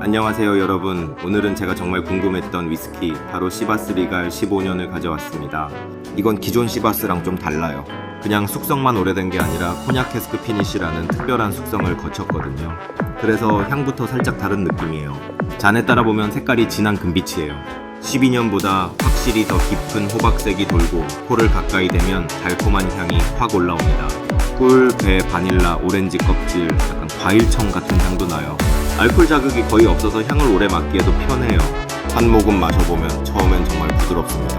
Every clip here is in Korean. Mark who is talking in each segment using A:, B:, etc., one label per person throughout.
A: 안녕하세요 여러분. 오늘은 제가 정말 궁금했던 위스키 바로 시바스 리갈 15년을 가져왔습니다. 이건 기존 시바스랑 좀 달라요. 그냥 숙성만 오래된 게 아니라 코냑 캐스크 피니쉬라는 특별한 숙성을 거쳤거든요. 그래서 향부터 살짝 다른 느낌이에요. 잔에 따라 보면 색깔이 진한 금빛이에요. 12년보다 확실히 더 깊은 호박색이 돌고 코를 가까이 대면 달콤한 향이 확 올라옵니다. 꿀, 배, 바닐라, 오렌지 껍질, 약간 과일청 같은 향도 나요. 알코올 자극이 거의 없어서 향을 오래 맡기에도 편해요. 한 모금 마셔보면 처음엔 정말 부드럽습니다.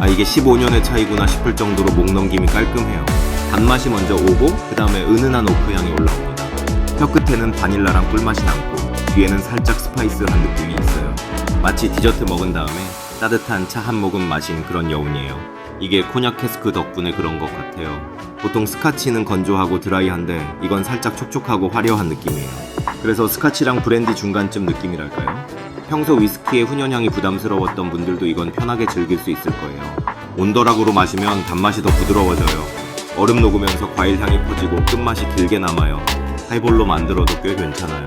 A: 아 이게 15년의 차이구나 싶을 정도로 목 넘김이 깔끔해요. 단맛이 먼저 오고 그 다음에 은은한 오크 향이 올라옵니다. 혀 끝에는 바닐라랑 꿀맛이 남고 뒤에는 살짝 스파이스한 느낌이 있어요. 마치 디저트 먹은 다음에 따뜻한 차 한 모금 마신 그런 여운이에요. 이게 코냑 캐스크 덕분에 그런 것 같아요. 보통 스카치는 건조하고 드라이한데 이건 살짝 촉촉하고 화려한 느낌이에요. 그래서 스카치랑 브랜디 중간쯤 느낌이랄까요? 평소 위스키의 훈연향이 부담스러웠던 분들도 이건 편하게 즐길 수 있을 거예요. 온더락으로 마시면 단맛이 더 부드러워져요. 얼음 녹으면서 과일 향이 퍼지고 끝맛이 길게 남아요. 하이볼로 만들어도 꽤 괜찮아요.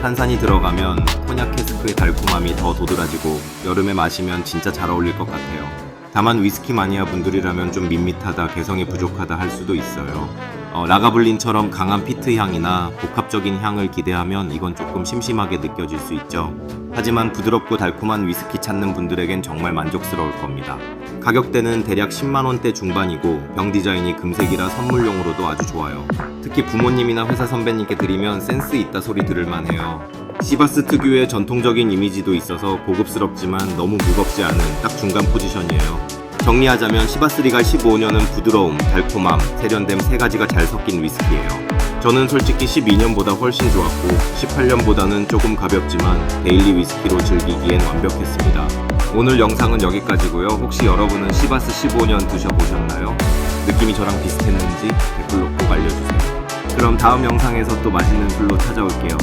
A: 탄산이 들어가면 코냑 캐스크의 달콤함이 더 도드라지고 여름에 마시면 진짜 잘 어울릴 것 같아요. 다만 위스키 마니아 분들이라면 좀 밋밋하다, 개성이 부족하다 할 수도 있어요. 어, 라가블린처럼 강한 피트 향이나 복합적인 향을 기대하면 이건 조금 심심하게 느껴질 수 있죠. 하지만 부드럽고 달콤한 위스키 찾는 분들에겐 정말 만족스러울 겁니다. 가격대는 대략 10만원대 중반이고 병 디자인이 금색이라 선물용으로도 아주 좋아요. 특히 부모님이나 회사 선배님께 드리면 센스 있다 소리 들을만 해요. 시바스 특유의 전통적인 이미지도 있어서 고급스럽지만 너무 무겁지 않은 딱 중간 포지션이에요. 정리하자면 시바스 리갈 15년은 부드러움, 달콤함, 세련됨 세 가지가 잘 섞인 위스키예요. 저는 솔직히 12년보다 훨씬 좋았고 18년보다는 조금 가볍지만 데일리 위스키로 즐기기엔 완벽했습니다. 오늘 영상은 여기까지고요. 혹시 여러분은 시바스 15년 드셔보셨나요? 느낌이 저랑 비슷했는지 댓글로 꼭 알려주세요. 그럼 다음 영상에서 또 맛있는 술로 찾아올게요.